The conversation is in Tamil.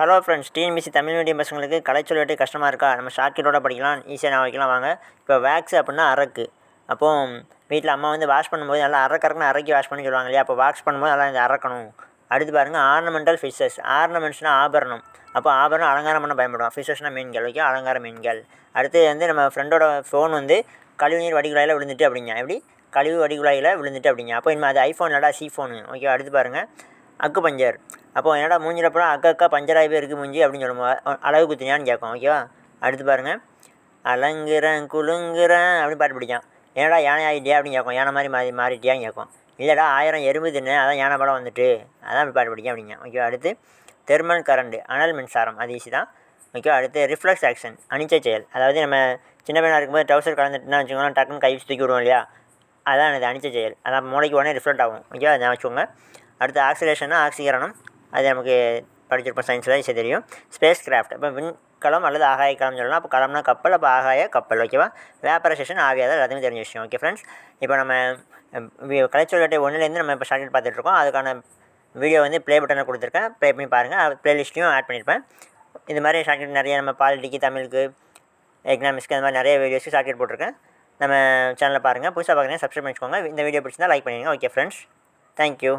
Hello friends TNPSC Tamil medium பசங்களுக்கு கலை சொல்லிட்டு கஷ்டமாக இருக்கா? நம்ம ஷார்ட்கட்டோட படிக்கலாம் ஈஸியாக நான் வைக்கலாம் வாங்க இப்போ வேக்ஸ் அப்படின்னா அரக்கு. அப்போது வீட்டில் அம்மா வந்து வாஷ் பண்ணும்போது நல்லா அரக்கறக்குன்னு அரக்கி வாஷ் பண்ணி சொல்லுவாங்க இல்லையா? அப்போ வாஷ் பண்ணும்போது நல்லா இந்த அறக்கணும் அடுத்து பாருங்கள் ஆர்னமெண்டல் ஃபிஷஸ் ஆர்னமெண்ட்ஸ்னால் ஆபரணம். அப்போ ஆபரணம் அலங்காரம் பண்ண பயன்படும். ஃபிஷஸ்னால் மீன்கள் ஓகே அலங்கார மீன்கள். அடுத்து வந்து நம்ம ஃப்ரெண்டோட ஃபோன் வந்து கழிவு நீர் வடிகுழாயில் விழுந்துட்டு அப்படிங்க. எப்படி? கழிவு வடிகுழாயில் விழுந்துட்டு அப்படிங்க. அப்போ இனிமேல் அது ஐஃபோன் இல்லடா சி ஃபோனு ஓகே அடுத்து பாருங்கள் அக்கு பஞ்சர். அப்போ என்னடா மூஞ்சில் அப்புறம் அக்கா அக்கா பஞ்சராகி போய் இருக்குது மூஞ்சி அப்படின்னு சொல்லும்போது அளவு குத்தினியான்னு கேட்கும் ஓகேவா அடுத்து பாருங்கள் அலங்குறேன் குலுங்குறேன் அப்படின்னு பாட்டு பிடிக்கும். என்னடா யானை ஆகிட்டியா அப்படின்னு கேட்கும். யானை மாதிரி மாறி மாறிட்டியான்னு கேட்கும். இல்லைடா ஆயிரம் எறும்பு தின்னு அதான் யானை படம் வந்துட்டு. அதான் அப்படி பாட்டு பிடிக்கும் அப்படிங்க. ஓகேவா அடுத்து தெர்மல் கரண்ட் அனல் மின்சாரம். அது ஈஸி தான். ஓகேவா அடுத்து ரிஃப்ளெக்ஸ் ஆக்ஷன் அனிச்சை செயல். அதாவது நம்ம சின்ன பையனாக இருக்கும்போது ட்ரௌசர் கலந்துட்டுனா வச்சுக்கோங்களேன் டக்குன்னு கை தூக்கி விடுவோம் இல்லையா? அதான் இது அனிச்சை செயல். அதான் மூளைக்கு உடனே ரிஃப்ளெக்ட் ஆகும். ஓகேவா அதை வச்சுக்கோங்க. அடுத்து ஆக்சிலேஷன்னா ஆக்சிகரணம் அது நமக்கு படிச்சிருப்போம் சயின்ஸில் ஈஸியாக தெரியும். ஸ்பேஸ் கிராஃப்ட் இப்போ விண்கலம் அல்லது ஆகாய கலம் சொல்லலாம். அப்போ கலம்னா கப்பல் அப்போ ஆகாய கப்பல் ஓகேவா வேப்பரைசேஷன் ஆவியாதல் எல்லாத்தையுமே தெரிஞ்ச விஷயம் ஓகே ஃப்ரெண்ட்ஸ் இப்போ நம்ம கலைச்சொல் வேட்டை ஒன்றுலேருந்து நம்ம இப்போ ஸ்டார்ட் பார்த்துட்ருக்கோம். அதுக்கான வீடியோ வந்து ப்ளே பட்டனை கொடுத்துருக்கேன். ப்ளே பண்ணி பாருங்கள் ப்ளேலிஸ்ட்டையும் ஆட் பண்ணியிருப்பேன். இது மாதிரி ஷார்ட்கட் நிறைய நம்ம பாலிட்டிக்கு தமிழுக்கு எக்கனாமிக்ஸ்க்கு அந்த மாதிரி நிறைய வீடியோஸ்க்கு ஷார்ட்கட் போட்டிருக்கேன். நம்ம சேனலில் பாருங்கள் புதுசாக பார்க்குறீங்க சப்ஸ்கிரைப் பண்ணிக்கோங்க. இந்த வீடியோ பிடிச்சிருந்தா லைக் பண்ணிடுங்க ஓகே ஃப்ரெண்ட்ஸ் தேங்க்யூ